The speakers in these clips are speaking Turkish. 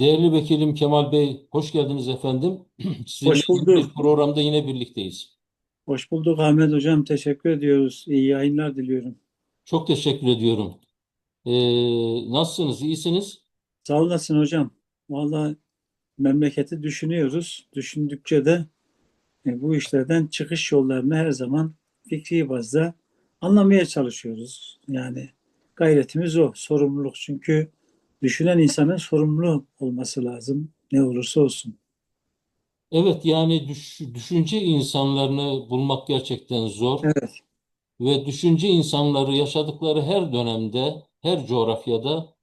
Değerli vekilim Kemal Bey, hoş geldiniz efendim. Sizinle Hoş bulduk. programda yine birlikteyiz. Hoş bulduk Ahmet Hocam. Teşekkür ediyoruz. İyi yayınlar diliyorum. Çok teşekkür ediyorum. Ee, nasılsınız? İyisiniz? Sağ olasın hocam. Vallahi memleketi düşünüyoruz. Düşündükçe de e, bu işlerden çıkış yollarını her zaman fikri bazda anlamaya çalışıyoruz. Yani gayretimiz o. Sorumluluk. Çünkü düşünen insanın sorumlu olması lazım. Ne olursa olsun. Evet, yani düş- düşünce insanlarını bulmak gerçekten zor Evet. ve düşünce insanları yaşadıkları her dönemde, her coğrafyada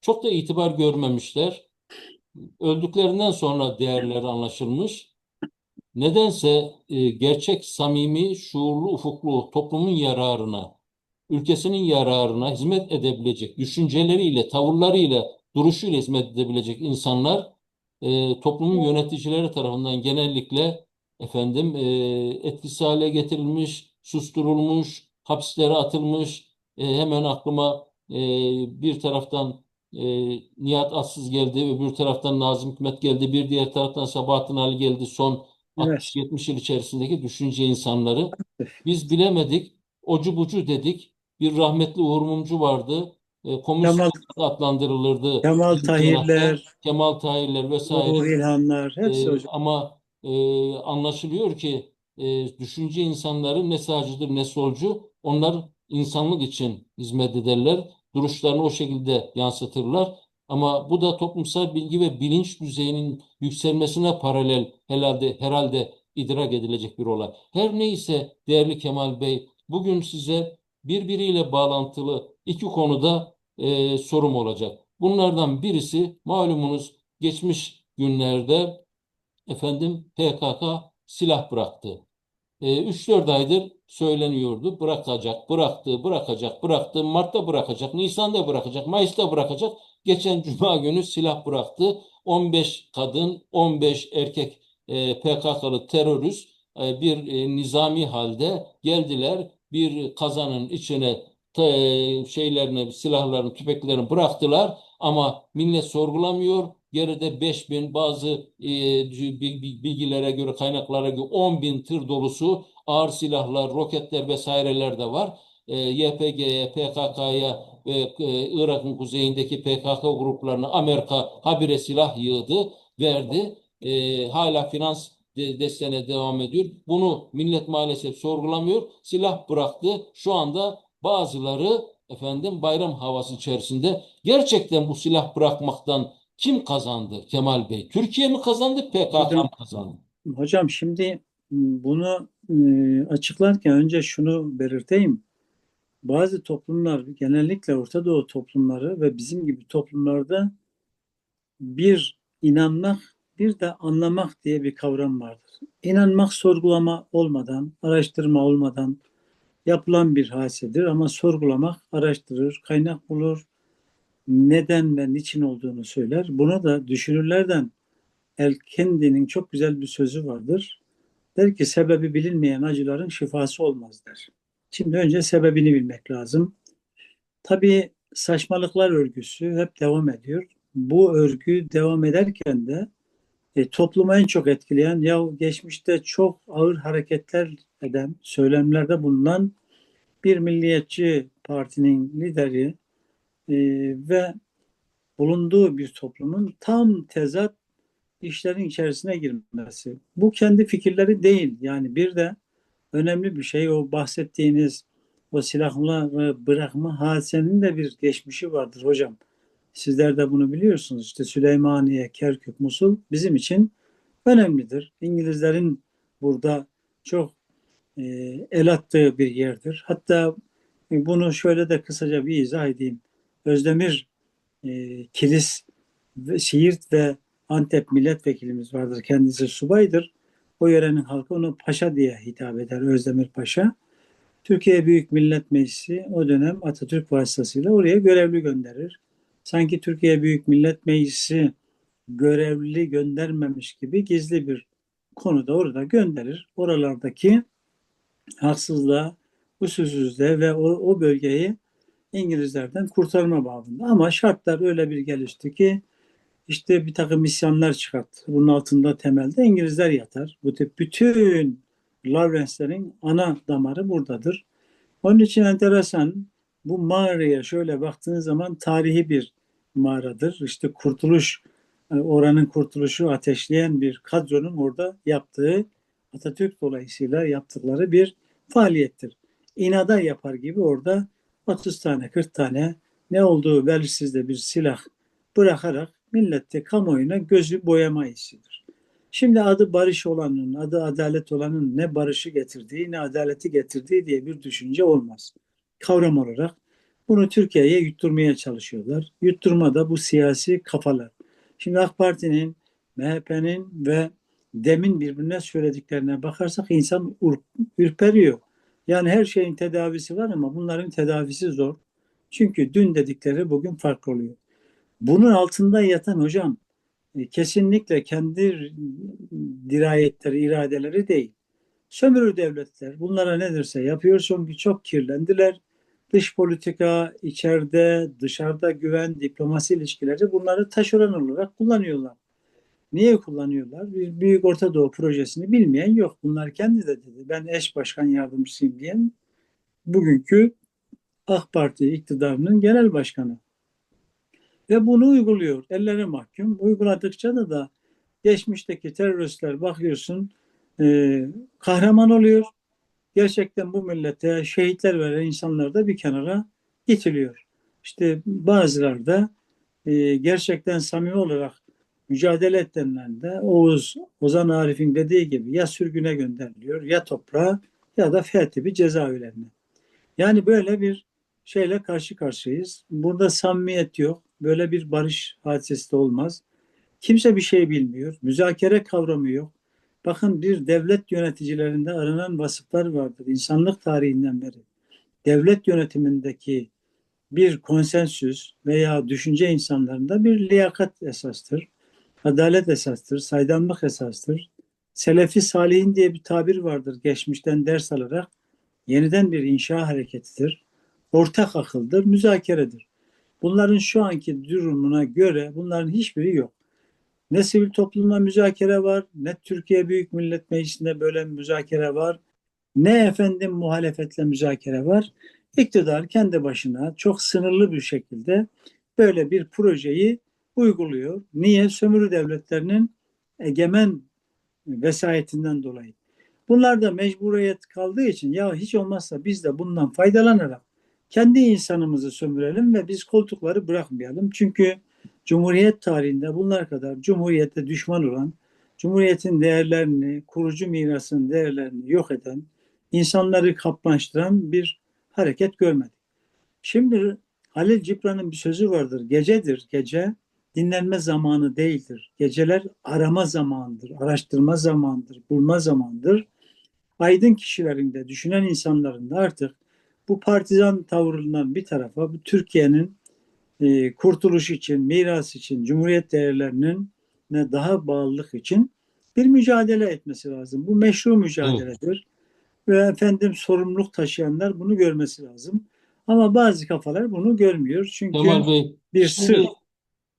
çok da itibar görmemişler. Öldüklerinden sonra değerleri anlaşılmış. Nedense e, gerçek, samimi, şuurlu, ufuklu toplumun yararına, ülkesinin yararına hizmet edebilecek, düşünceleriyle, tavırlarıyla, duruşuyla hizmet edebilecek insanlar e, toplumun yöneticileri tarafından genellikle efendim e, etkisiz hale getirilmiş, susturulmuş, hapislere atılmış. E, hemen aklıma e, bir taraftan e, Nihat Atsız geldi, öbür taraftan Nazım Hikmet geldi, bir diğer taraftan Sabahattin Ali geldi. Son Evet. 60-70 yıl içerisindeki düşünce insanları. Biz bilemedik, ocu bucu dedik. Bir rahmetli Uğur Mumcu vardı. E, komünist Kemal, adlandırılırdı. Kemal Tahirler, Kemal Tahirler vesaire. Uğur İlhanlar hepsi E, hocam. ama e, anlaşılıyor ki e, düşünce insanları ne sağcıdır ne solcu. Onlar insanlık için hizmet ederler. Duruşlarını o şekilde yansıtırlar. Ama bu da toplumsal bilgi ve bilinç düzeyinin yükselmesine paralel herhalde herhalde idrak edilecek bir olay. Her neyse değerli Kemal Bey, bugün size birbiriyle bağlantılı iki konuda e, sorum olacak. Bunlardan birisi malumunuz geçmiş günlerde efendim PKK silah bıraktı. E, 3-4 aydır söyleniyordu. Bırakacak, bıraktı, bırakacak, bıraktı. Mart'ta bırakacak, Nisan'da bırakacak, Mayıs'ta bırakacak. Geçen Cuma günü silah bıraktı. 15 kadın, 15 erkek e, PKK'lı terörist e, bir e, nizami halde geldiler. Bir kazanın içine şeylerini, silahlarını, tüfeklerini bıraktılar. Ama millet sorgulamıyor. Geride 5 bin bazı e, bil- bilgilere göre, kaynaklara göre 10 bin tır dolusu ağır silahlar, roketler vesaireler de var. E, YPG'ye, PKK'ya ve e, Irak'ın kuzeyindeki PKK gruplarına Amerika habire silah yığdı, verdi. E, hala finans de- desteğine devam ediyor. Bunu millet maalesef sorgulamıyor. Silah bıraktı. Şu anda bazıları efendim bayram havası içerisinde gerçekten bu silah bırakmaktan kim kazandı Kemal Bey? Türkiye mi kazandı, PKK Hocam, mı kazandı? hocam şimdi bunu e, açıklarken önce şunu belirteyim. Bazı toplumlar, genellikle Orta Doğu toplumları ve bizim gibi toplumlarda bir inanmak, bir de anlamak diye bir kavram vardır. İnanmak sorgulama olmadan, araştırma olmadan yapılan bir hadisedir ama sorgulamak araştırır, kaynak bulur, neden ve niçin olduğunu söyler. Buna da düşünürlerden Elkendi'nin çok güzel bir sözü vardır. Der ki sebebi bilinmeyen acıların şifası olmaz der. Şimdi önce sebebini bilmek lazım. Tabii saçmalıklar örgüsü hep devam ediyor. Bu örgü devam ederken de e, toplumu en çok etkileyen ya geçmişte çok ağır hareketler eden, söylemlerde bulunan bir milliyetçi partinin lideri e, ve bulunduğu bir toplumun tam tezat işlerin içerisine girmesi. Bu kendi fikirleri değil. Yani bir de önemli bir şey o bahsettiğiniz o silahları bırakma hadisenin de bir geçmişi vardır hocam. Sizler de bunu biliyorsunuz. İşte Süleymaniye, Kerkük, Musul bizim için önemlidir. İngilizlerin burada çok e, el attığı bir yerdir. Hatta bunu şöyle de kısaca bir izah edeyim. Özdemir e, Kilis Siirt ve Antep milletvekilimiz vardır. Kendisi subaydır. O yörenin halkı onu paşa diye hitap eder. Özdemir Paşa. Türkiye Büyük Millet Meclisi o dönem Atatürk vasıtasıyla oraya görevli gönderir. Sanki Türkiye Büyük Millet Meclisi görevli göndermemiş gibi gizli bir konuda orada gönderir. Oralardaki haksızlığa, usulsüzlüğe ve o, o bölgeyi İngilizlerden kurtarma babında. Ama şartlar öyle bir gelişti ki işte bir takım isyanlar çıkarttı. Bunun altında temelde İngilizler yatar. Bu tip bütün Lawrence'lerin ana damarı buradadır. Onun için enteresan bu mağaraya şöyle baktığın zaman tarihi bir mağaradır. İşte kurtuluş, e, oranın kurtuluşu ateşleyen bir kadronun orada yaptığı Atatürk dolayısıyla yaptıkları bir faaliyettir. İnada yapar gibi orada 30 tane 40 tane ne olduğu belirsiz de bir silah bırakarak millette kamuoyuna gözü boyama işidir. Şimdi adı barış olanın, adı adalet olanın ne barışı getirdiği ne adaleti getirdiği diye bir düşünce olmaz. Kavram olarak bunu Türkiye'ye yutturmaya çalışıyorlar. Yutturma da bu siyasi kafalar. Şimdi AK Parti'nin, MHP'nin ve demin birbirine söylediklerine bakarsak insan ürperiyor. Yani her şeyin tedavisi var ama bunların tedavisi zor. Çünkü dün dedikleri bugün farklı oluyor. Bunun altında yatan hocam e, kesinlikle kendi dirayetleri, iradeleri değil. Sömürü devletler bunlara ne derse yapıyor çünkü çok kirlendiler. Dış politika, içeride, dışarıda güven, diplomasi ilişkileri bunları taşeron olarak kullanıyorlar. Niye kullanıyorlar? Bir Büyük Orta Doğu projesini bilmeyen yok. Bunlar kendi de dedi. Ben eş başkan yardımcısıyım diyen bugünkü AK Parti iktidarının genel başkanı. Ve bunu uyguluyor. Elleri mahkum. Uyguladıkça da da geçmişteki teröristler bakıyorsun e, kahraman oluyor. Gerçekten bu millete şehitler veren insanlar da bir kenara itiliyor. İşte bazıları da e, gerçekten samimi olarak mücadele edenler de Oğuz, Ozan Arif'in dediği gibi ya sürgüne gönderiliyor ya toprağa ya da F tipi cezaevlerine. Yani böyle bir şeyle karşı karşıyayız. Burada samimiyet yok. Böyle bir barış hadisesi de olmaz. Kimse bir şey bilmiyor. Müzakere kavramı yok. Bakın bir devlet yöneticilerinde aranan vasıflar vardır. İnsanlık tarihinden beri. Devlet yönetimindeki bir konsensüs veya düşünce insanlarında bir liyakat esastır. Adalet esastır, saydamlık esastır. Selefi salihin diye bir tabir vardır geçmişten ders alarak. Yeniden bir inşa hareketidir. Ortak akıldır, müzakeredir. Bunların şu anki durumuna göre bunların hiçbiri yok. Ne sivil toplumla müzakere var, ne Türkiye Büyük Millet Meclisi'nde böyle müzakere var, ne efendim muhalefetle müzakere var. İktidar kendi başına çok sınırlı bir şekilde böyle bir projeyi uyguluyor. Niye? Sömürü devletlerinin egemen vesayetinden dolayı. Bunlar da mecburiyet kaldığı için ya hiç olmazsa biz de bundan faydalanarak kendi insanımızı sömürelim ve biz koltukları bırakmayalım. Çünkü Cumhuriyet tarihinde bunlar kadar Cumhuriyete düşman olan, Cumhuriyetin değerlerini, kurucu mirasının değerlerini yok eden, insanları kaplaştıran bir hareket görmedik. Şimdi Halil Cibran'ın bir sözü vardır. Gecedir gece, dinlenme zamanı değildir. Geceler arama zamanıdır, araştırma zamanıdır, bulma zamanıdır. Aydın kişilerin de, düşünen insanların da artık bu partizan tavırından bir tarafa bu Türkiye'nin e, kurtuluş için, miras için, cumhuriyet değerlerinin ne daha bağlılık için bir mücadele etmesi lazım. Bu meşru mücadeledir. Ve efendim sorumluluk taşıyanlar bunu görmesi lazım. Ama bazı kafalar bunu görmüyor. Çünkü Kemal Bey, bir sır.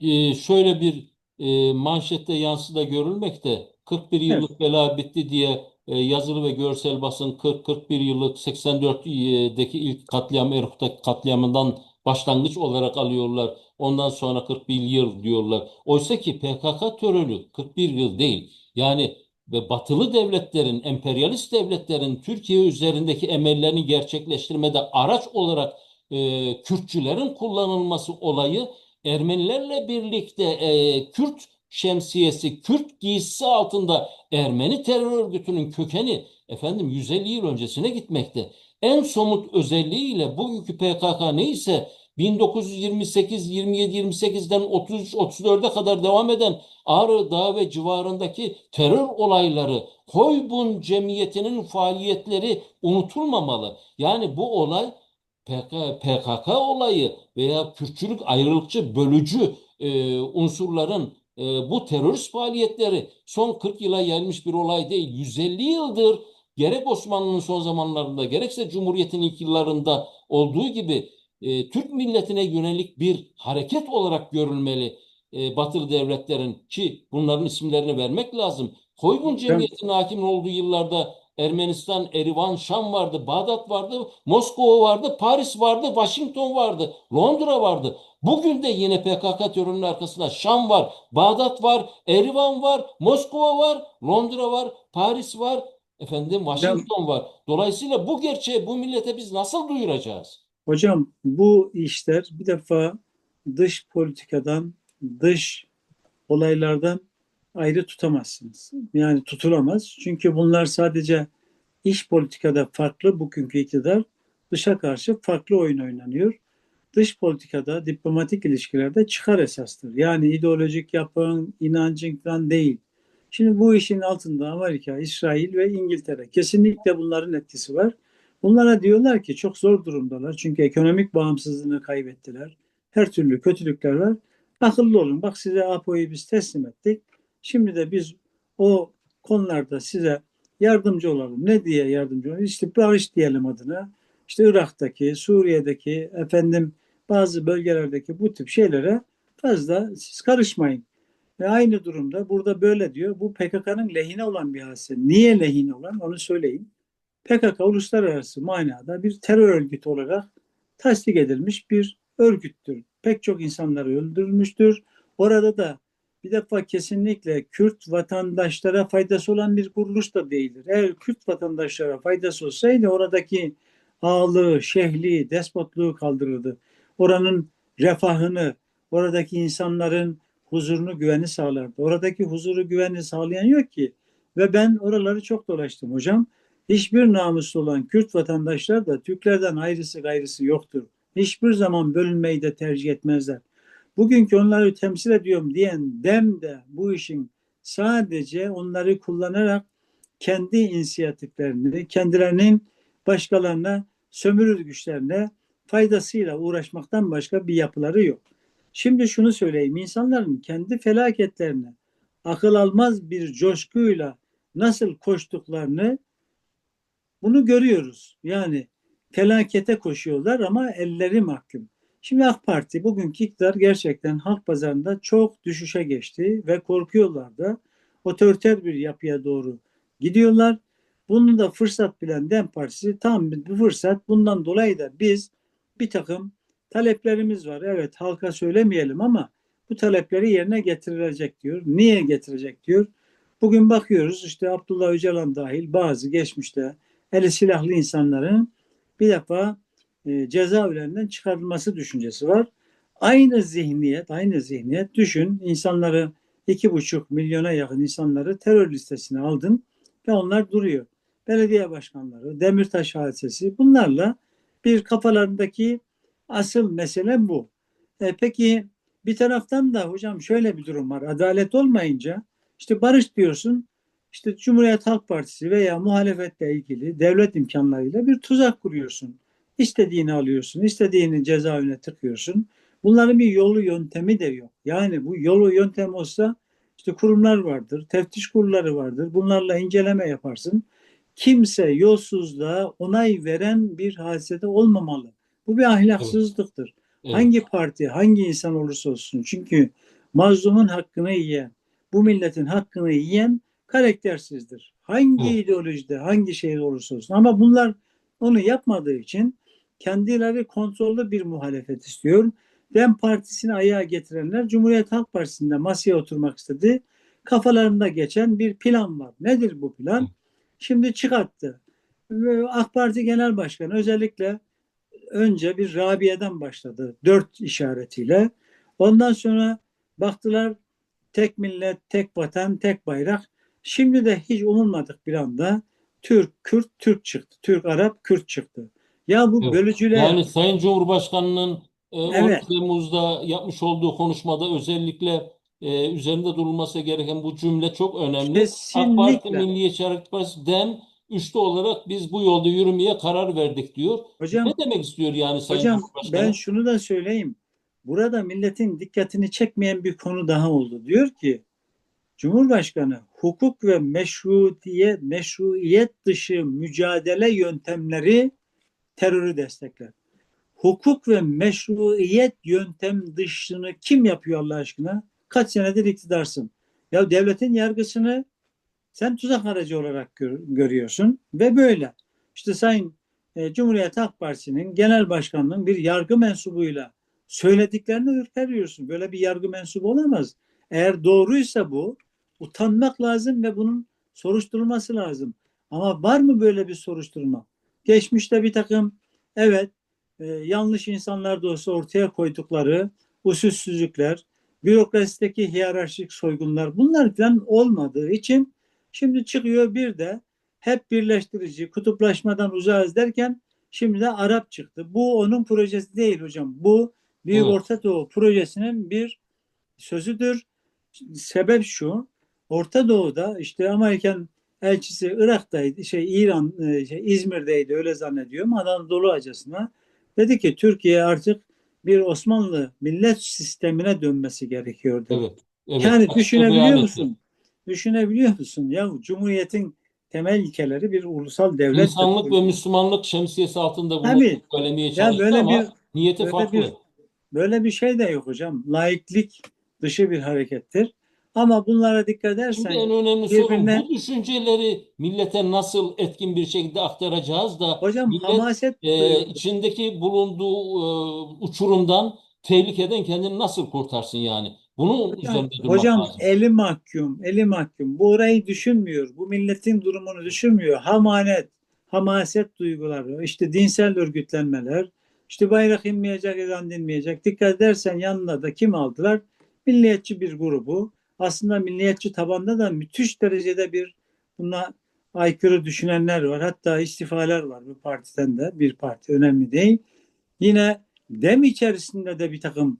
e, şöyle bir e, manşette yansıda görülmekte 41 yıllık bela bitti diye e, yazılı ve görsel basın 40-41 yıllık 84'deki ilk katliam Erkut'taki katliamından başlangıç olarak alıyorlar. Ondan sonra 41 yıl diyorlar. Oysa ki PKK terörü 41 yıl değil. Yani ve batılı devletlerin, emperyalist devletlerin Türkiye üzerindeki emellerini gerçekleştirmede araç olarak e, Kürtçülerin kullanılması olayı Ermenilerle birlikte e, Kürt şemsiyesi, Kürt giysisi altında Ermeni terör örgütünün kökeni efendim 150 yıl öncesine gitmekte. En somut özelliğiyle bugünkü PKK neyse 1928, 27, 28'den 33, 34'e kadar devam eden Ağrı Dağı ve civarındaki terör olayları, Koybun cemiyetinin faaliyetleri unutulmamalı. Yani bu olay PK, PKK olayı veya Kürtçülük ayrılıkçı, bölücü e, unsurların e, bu terörist faaliyetleri son 40 yıla gelmiş bir olay değil. 150 yıldır gerek Osmanlı'nın son zamanlarında gerekse Cumhuriyet'in ilk yıllarında olduğu gibi e, Türk milletine yönelik bir hareket olarak görülmeli. e, batılı devletlerin ki bunların isimlerini vermek lazım. Koygun Cemiyeti'nin hakim olduğu yıllarda Ermenistan, Erivan, Şam vardı, Bağdat vardı, Moskova vardı, Paris vardı, Washington vardı, Londra vardı. Bugün de yine PKK terörünün arkasında Şam var, Bağdat var, Erivan var, Moskova var, Londra var, Paris var, efendim Washington var. Dolayısıyla bu gerçeği bu millete biz nasıl duyuracağız? Hocam bu işler bir defa dış politikadan, dış olaylardan ayrı tutamazsınız. Yani tutulamaz. Çünkü bunlar sadece iş politikada farklı bugünkü iktidar dışa karşı farklı oyun oynanıyor. Dış politikada, diplomatik ilişkilerde çıkar esastır. Yani ideolojik yapın, inancın falan değil. Şimdi bu işin altında Amerika, İsrail ve İngiltere kesinlikle bunların etkisi var. Bunlara diyorlar ki çok zor durumdalar. Çünkü ekonomik bağımsızlığını kaybettiler. Her türlü kötülükler var. Akıllı olun. Bak size APO'yu biz teslim ettik. Şimdi de biz o konularda size yardımcı olalım. Ne diye yardımcı olalım? İşte barış diyelim adına. İşte Irak'taki, Suriye'deki, efendim bazı bölgelerdeki bu tip şeylere fazla siz karışmayın. Ve aynı durumda burada böyle diyor. Bu PKK'nın lehine olan bir hadise. Niye lehine olan onu söyleyeyim. PKK uluslararası manada bir terör örgütü olarak tasdik edilmiş bir örgüttür. Pek çok insanları öldürmüştür. Orada da bir defa kesinlikle Kürt vatandaşlara faydası olan bir kuruluş da değildir. Eğer Kürt vatandaşlara faydası olsaydı oradaki ağalığı, şehliği, despotluğu kaldırırdı. Oranın refahını, oradaki insanların huzurunu, güveni sağlardı. Oradaki huzuru, güveni sağlayan yok ki. Ve ben oraları çok dolaştım hocam. Hiçbir namuslu olan Kürt vatandaşlar da Türklerden ayrısı gayrısı yoktur. Hiçbir zaman bölünmeyi de tercih etmezler. Bugünkü onları temsil ediyorum diyen dem de bu işin sadece onları kullanarak kendi inisiyatiflerini, kendilerinin başkalarına sömürü güçlerine faydasıyla uğraşmaktan başka bir yapıları yok. Şimdi şunu söyleyeyim, insanların kendi felaketlerine akıl almaz bir coşkuyla nasıl koştuklarını bunu görüyoruz. Yani felakete koşuyorlar ama elleri mahkum. Şimdi AK Parti bugünkü iktidar gerçekten halk pazarında çok düşüşe geçti ve korkuyorlar da otoriter bir yapıya doğru gidiyorlar. Bunu da fırsat bilen DEM Partisi tam bir fırsat. Bundan dolayı da biz bir takım taleplerimiz var. Evet halka söylemeyelim ama bu talepleri yerine getirilecek diyor. Niye getirecek diyor. Bugün bakıyoruz işte Abdullah Öcalan dahil bazı geçmişte eli silahlı insanların bir defa e, cezaevlerinden çıkarılması düşüncesi var. Aynı zihniyet, aynı zihniyet düşün insanları iki buçuk milyona yakın insanları terör listesine aldın ve onlar duruyor. Belediye başkanları, Demirtaş hadisesi bunlarla bir kafalarındaki asıl mesele bu. E, peki bir taraftan da hocam şöyle bir durum var. Adalet olmayınca işte barış diyorsun. İşte Cumhuriyet Halk Partisi veya muhalefetle ilgili devlet imkanlarıyla bir tuzak kuruyorsun. İstediğini alıyorsun, istediğini cezaevine tıkıyorsun. Bunların bir yolu yöntemi de yok. Yani bu yolu yöntem olsa işte kurumlar vardır, teftiş kurulları vardır. Bunlarla inceleme yaparsın. Kimse yolsuzluğa onay veren bir hadisede olmamalı. Bu bir ahlaksızlıktır. Evet. Hangi parti, hangi insan olursa olsun. Çünkü mazlumun hakkını yiyen, bu milletin hakkını yiyen karaktersizdir. Hangi Evet. ideolojide, hangi şeyde olursa olsun. Ama bunlar onu yapmadığı için kendileri kontrollü bir muhalefet istiyor. DEM Partisi'ni ayağa getirenler Cumhuriyet Halk Partisi'nde masaya oturmak istedi. Kafalarında geçen bir plan var. Nedir bu plan? Şimdi çıkarttı. AK Parti Genel Başkanı özellikle önce bir Rabia'dan başladı. Dört işaretiyle. Ondan sonra baktılar tek millet, tek vatan, tek bayrak. Şimdi de hiç umulmadık bir anda Türk, Kürt, Türk çıktı. Türk, Arap, Kürt çıktı. Ya bu Evet. bölücüler Yani Sayın Cumhurbaşkanı'nın e, 10 Evet. Temmuz'da yapmış olduğu konuşmada özellikle e, üzerinde durulması gereken bu cümle çok önemli. AK Parti, kesinlikle Milliyetçi Hareket Partisi, Üçlü olarak biz bu yolda yürümeye karar verdik diyor. hocam Ne demek istiyor yani Sayın hocam Cumhurbaşkanı? ben şunu da söyleyeyim. Burada milletin dikkatini çekmeyen bir konu daha oldu. Diyor ki Cumhurbaşkanı hukuk ve meşruiyet, meşruiyet dışı mücadele yöntemleri terörü destekler. Hukuk ve meşruiyet yöntem dışını kim yapıyor Allah aşkına? Kaç senedir iktidarsın. Ya devletin yargısını sen tuzak aracı olarak gör- görüyorsun ve böyle. İşte Sayın e, Cumhuriyet Halk Partisi'nin genel başkanının bir yargı mensubuyla söylediklerini ürperiyorsun. Böyle bir yargı mensubu olamaz. Eğer doğruysa bu utanmak lazım ve bunun soruşturulması lazım. Ama var mı böyle bir soruşturma? Geçmişte bir takım evet e, yanlış insanlar da ortaya koydukları usulsüzlükler, bürokrasideki hiyerarşik soygunlar bunlar falan olmadığı için şimdi çıkıyor bir de hep birleştirici, kutuplaşmadan uzağız derken şimdi de Arap çıktı. Bu onun projesi değil hocam. Bu Büyük Evet. Orta Doğu projesinin bir sözüdür. Sebep şu. Orta Doğu'da işte Amerikan elçisi Irak'taydı, şey İran, e, şey, İzmir'deydi öyle zannediyorum. Anadolu Hacası'na dedi ki Türkiye artık bir Osmanlı millet sistemine dönmesi gerekiyor dedi. Evet. Evet. Yani düşünebiliyor musun? Düşünebiliyor musun? Ya Cumhuriyet'in temel ilkeleri bir ulusal devlet. İnsanlık ve Müslümanlık şemsiyesi altında bunu Tabii. söylemeye Ya çalıştı böyle ama bir- niyeti böyle farklı. bir- Böyle bir şey de yok hocam. Laiklik dışı bir harekettir. Ama bunlara dikkat edersen Şimdi en önemli sorun birbirine- bu düşünceleri millete nasıl etkin bir şekilde aktaracağız da hocam millet hamaset e, içindeki bulunduğu e, uçurumdan, tehlikeden kendini nasıl kurtarsın yani? Bunun Hocam, üzerinde durmak hocam lazım. eli mahkum, eli mahkum. Bu orayı düşünmüyor. Bu milletin durumunu düşünmüyor. Hamanet, hamaset duyguları, işte dinsel örgütlenmeler, işte bayrak inmeyecek, ezan dinmeyecek. Dikkat edersen yanına da kim aldılar? Milliyetçi bir grubu. Aslında milliyetçi tabanda da müthiş derecede bir buna aykırı düşünenler var. Hatta istifalar var bu partiden de. Bir parti önemli değil. Yine dem içerisinde de bir takım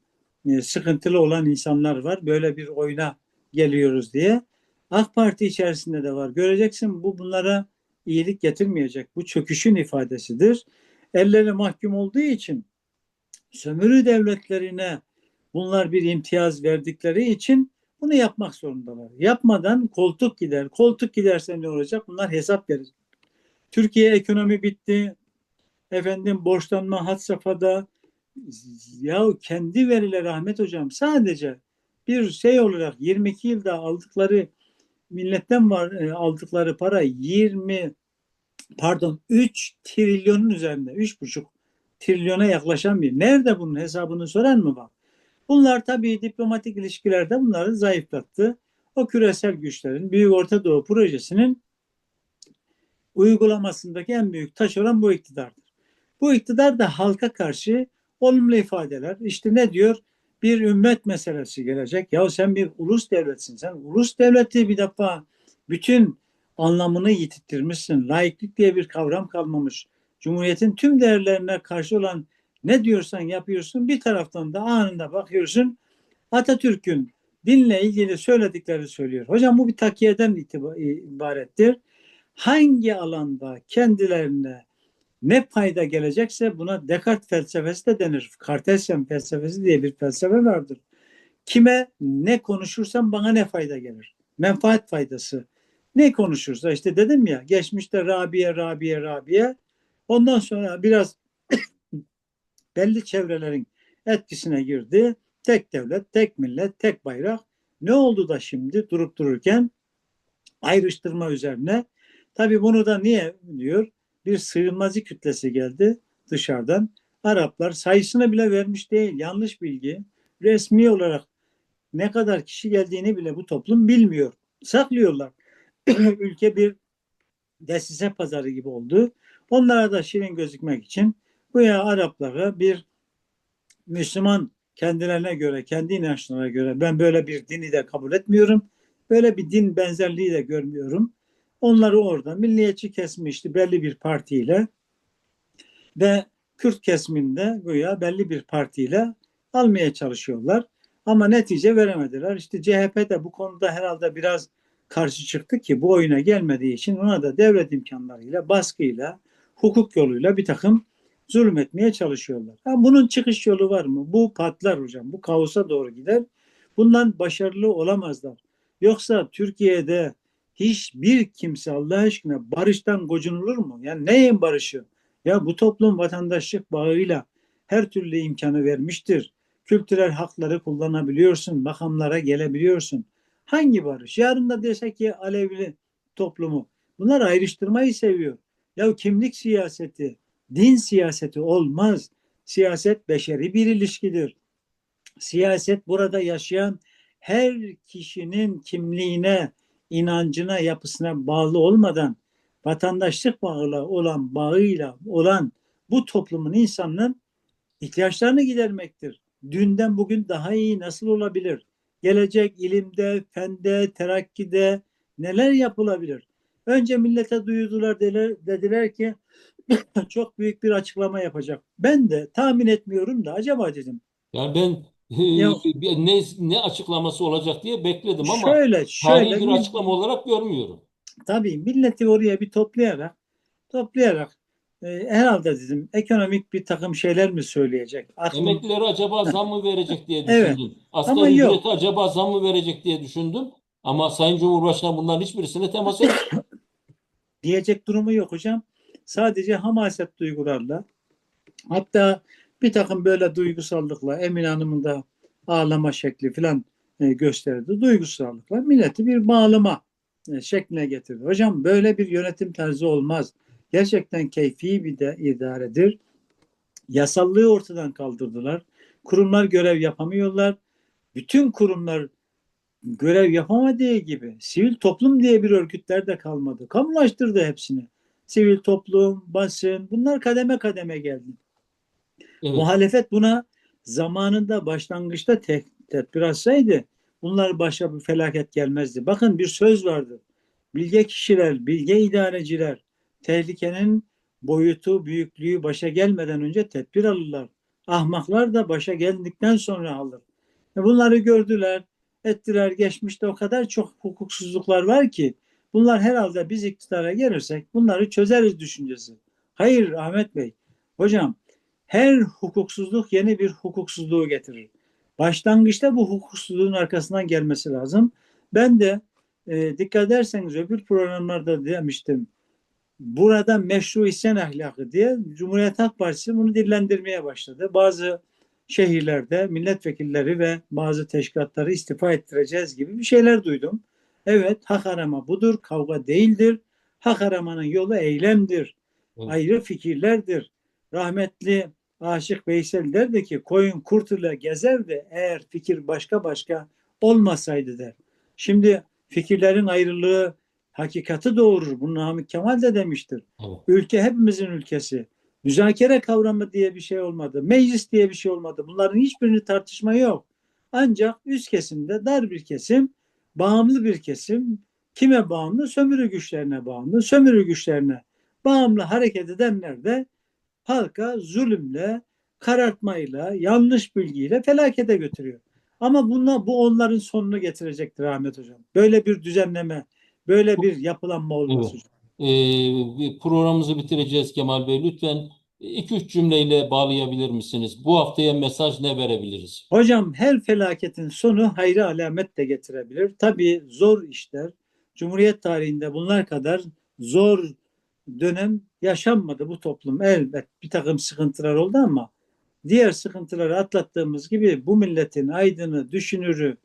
sıkıntılı olan insanlar var. Böyle bir oyuna geliyoruz diye. AK Parti içerisinde de var. Göreceksin bu bunlara iyilik getirmeyecek. Bu çöküşün ifadesidir. Elleri mahkum olduğu için sömürü devletlerine bunlar bir imtiyaz verdikleri için bunu yapmak zorundalar. Yapmadan koltuk gider. Koltuk giderse ne olacak? Bunlar hesap verir. Türkiye ekonomi bitti. Efendim borçlanma had safhada. Ya kendi verileri Ahmet Hocam sadece bir şey olarak 22 yılda aldıkları milletten var e, aldıkları para 20 pardon 3 trilyonun üzerinde 3,5 trilyona yaklaşan bir. Nerede bunun hesabını soran mı var? Bunlar tabii diplomatik ilişkilerde bunları zayıflattı. O küresel güçlerin Büyük Orta Doğu projesinin uygulamasındaki en büyük taş olan bu iktidardır. Bu iktidar da halka karşı olumlu ifadeler. İşte ne diyor? Bir ümmet meselesi gelecek. Ya sen bir ulus devletsin. Sen ulus devleti bir defa bütün anlamını yitirtmişsin. Laiklik diye bir kavram kalmamış. Cumhuriyetin tüm değerlerine karşı olan ne diyorsan yapıyorsun. Bir taraftan da anında bakıyorsun Atatürk'ün dinle ilgili söyledikleri söylüyor. Hocam bu bir takiyeden ibarettir. Hangi alanda kendilerine ne fayda gelecekse buna Descartes felsefesi de denir. Kartesyen felsefesi diye bir felsefe vardır. Kime ne konuşursam bana ne fayda gelir? Menfaat faydası. Ne konuşursa işte dedim ya geçmişte Rabia, Rabia, Rabia. Ondan sonra biraz belli çevrelerin etkisine girdi. Tek devlet, tek millet, tek bayrak. Ne oldu da şimdi durup dururken ayrıştırma üzerine. Tabii bunu da niye diyor? Bir sığınmacı kütlesi geldi dışarıdan. Araplar sayısını bile vermiş değil. Yanlış bilgi. Resmi olarak ne kadar kişi geldiğini bile bu toplum bilmiyor. Saklıyorlar. Ülke bir desise pazarı gibi oldu. Onlara da şirin gözükmek için bu ya Araplara bir Müslüman kendilerine göre, kendi inançlarına göre ben böyle bir dini de kabul etmiyorum. Böyle bir din benzerliği de görmüyorum. Onları orada milliyetçi kesmişti belli bir partiyle ve Kürt kesiminde güya belli bir partiyle almaya çalışıyorlar. Ama netice veremediler. İşte CHP de bu konuda herhalde biraz karşı çıktı ki bu oyuna gelmediği için ona da devlet imkanlarıyla, baskıyla, hukuk yoluyla bir takım zulmetmeye çalışıyorlar. Ha, bunun çıkış yolu var mı? Bu patlar hocam. Bu kaosa doğru gider. Bundan başarılı olamazlar. Yoksa Türkiye'de hiçbir kimse Allah aşkına barıştan gocunulur mu? Yani neyin barışı? Ya bu toplum vatandaşlık bağıyla her türlü imkanı vermiştir. Kültürel hakları kullanabiliyorsun, makamlara gelebiliyorsun. Hangi barış? Yarın da desek ki Alevli toplumu. Bunlar ayrıştırmayı seviyor. Ya kimlik siyaseti, din siyaseti olmaz. Siyaset beşeri bir ilişkidir. Siyaset burada yaşayan her kişinin kimliğine, inancına, yapısına bağlı olmadan vatandaşlık bağıyla olan bağıyla olan bu toplumun insanının ihtiyaçlarını gidermektir. Dünden bugün daha iyi nasıl olabilir? Gelecek ilimde, fende, terakkide neler yapılabilir? Önce millete duyurdular dediler, ki çok büyük bir açıklama yapacak. Ben de tahmin etmiyorum da acaba dedim. Yani ben bir- ne ne açıklaması olacak diye bekledim ama Şöyle tarihi şöyle bir açıklama olarak görmüyorum. tabii milleti oraya bir toplayarak toplayarak e, herhalde dedim ekonomik bir takım şeyler mi söyleyecek? Aklım Emeklilere acaba zam mı verecek diye Evet. düşündüm. Asgari yok. ücrete acaba zam mı verecek diye düşündüm. Ama Sayın Cumhurbaşkanı bunların hiçbirisine temas etmedi. diyecek durumu yok hocam. Sadece hamaset duygularla hatta bir takım böyle duygusallıkla Emine Hanım'ın da ağlama şekli falan e, gösterdi. Duygusallıkla milleti bir bağlama e, şekline getirdi. Hocam böyle bir yönetim tarzı olmaz. Gerçekten keyfi bir de idaredir. Yasallığı ortadan kaldırdılar. Kurumlar görev yapamıyorlar. Bütün kurumlar görev yapamadığı gibi sivil toplum diye bir örgütler de kalmadı. Kamulaştırdı hepsini. Sivil toplum, basın bunlar kademe kademe geldi. Evet. Muhalefet buna zamanında başlangıçta te- tedbir alsaydı bunlar başa bir felaket gelmezdi. Bakın bir söz vardı. Bilge kişiler, bilge idareciler tehlikenin boyutu, büyüklüğü başa gelmeden önce tedbir alırlar. Ahmaklar da başa geldikten sonra alır. E Bunları gördüler, ettiler. Geçmişte o kadar çok hukuksuzluklar var ki bunlar herhalde biz iktidara gelirsek bunları çözeriz düşüncesi. Hayır Ahmet Bey. Hocam her hukuksuzluk yeni bir hukuksuzluğu getirir. Başlangıçta bu hukuksuzluğun arkasından gelmesi lazım. Ben de e, dikkat ederseniz öbür programlarda demiştim. Burada meşru isyan ahlakı diye Cumhuriyet Halk Partisi bunu dillendirmeye başladı. Bazı şehirlerde milletvekilleri ve bazı teşkilatları istifa ettireceğiz gibi bir şeyler duydum. Evet hak arama budur, kavga değildir. Hak aramanın yolu eylemdir. Evet. Ayrı fikirlerdir. Rahmetli Aşık Veysel derdi ki koyun kurt ile gezerdi eğer fikir başka başka olmasaydı der. Şimdi fikirlerin ayrılığı hakikati doğurur. Bunu Namık Kemal de demiştir. Evet. Ülke hepimizin ülkesi. Müzakere kavramı diye bir şey olmadı. Meclis diye bir şey olmadı. Bunların hiçbirini tartışma yok. Ancak üst kesimde dar bir kesim, bağımlı bir kesim kime bağımlı? Sömürü güçlerine bağımlı. Sömürü güçlerine bağımlı hareket edenler de halka zulümle, karartmayla, yanlış bilgiyle felakete götürüyor. Ama bunlar, bu onların sonunu getirecektir Ahmet Hocam. Böyle bir düzenleme, böyle bir yapılanma olmaz Evet. hocam. Ee, programımızı bitireceğiz Kemal Bey. Lütfen 2-3 cümleyle bağlayabilir misiniz? Bu haftaya mesaj ne verebiliriz? Hocam her felaketin sonu hayra alamet de getirebilir. Tabii zor işler. Cumhuriyet tarihinde bunlar kadar zor dönem yaşanmadı bu toplum. Elbet bir takım sıkıntılar oldu ama diğer sıkıntıları atlattığımız gibi bu milletin aydını, düşünürü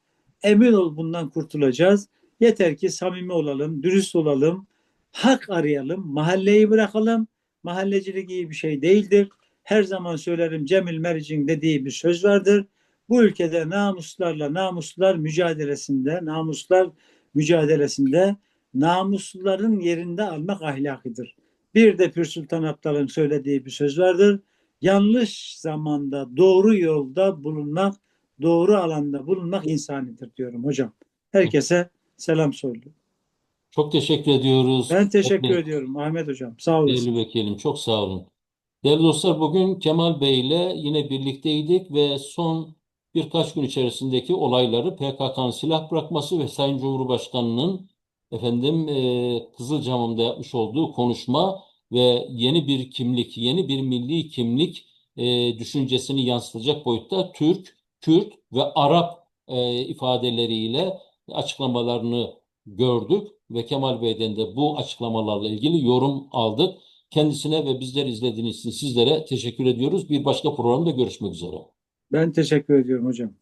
emin ol bundan kurtulacağız. Yeter ki samimi olalım, dürüst olalım, hak arayalım, mahalleyi bırakalım. Mahallecilik iyi bir şey değildir. Her zaman söylerim Cemil Meric'in dediği bir söz vardır. Bu ülkede namuslarla namuslar mücadelesinde, namuslar mücadelesinde namusluların yerinde almak ahlakıdır. Bir de Pür Sultan Abdal'ın söylediği bir söz vardır. Yanlış zamanda doğru yolda bulunmak, doğru alanda bulunmak insanidir diyorum hocam. Herkese selam söylüyorum. Çok teşekkür ediyoruz. Ben teşekkür Evet. ediyorum Ahmet hocam. Sağ olasın. Değerli vekilim, çok sağ olun. Değerli dostlar, bugün Kemal Bey ile yine birlikteydik ve son birkaç gün içerisindeki olayları PKK'nın silah bırakması ve Sayın Cumhurbaşkanı'nın efendim e, Kızılcamam'da yapmış olduğu konuşma ve yeni bir kimlik, yeni bir milli kimlik e, düşüncesini yansıtacak boyutta Türk, Kürt ve Arap e, ifadeleriyle açıklamalarını gördük ve Kemal Bey'den de bu açıklamalarla ilgili yorum aldık. Kendisine ve bizleri izlediğiniz için sizlere teşekkür ediyoruz. Bir başka programda görüşmek üzere. Ben teşekkür ediyorum hocam.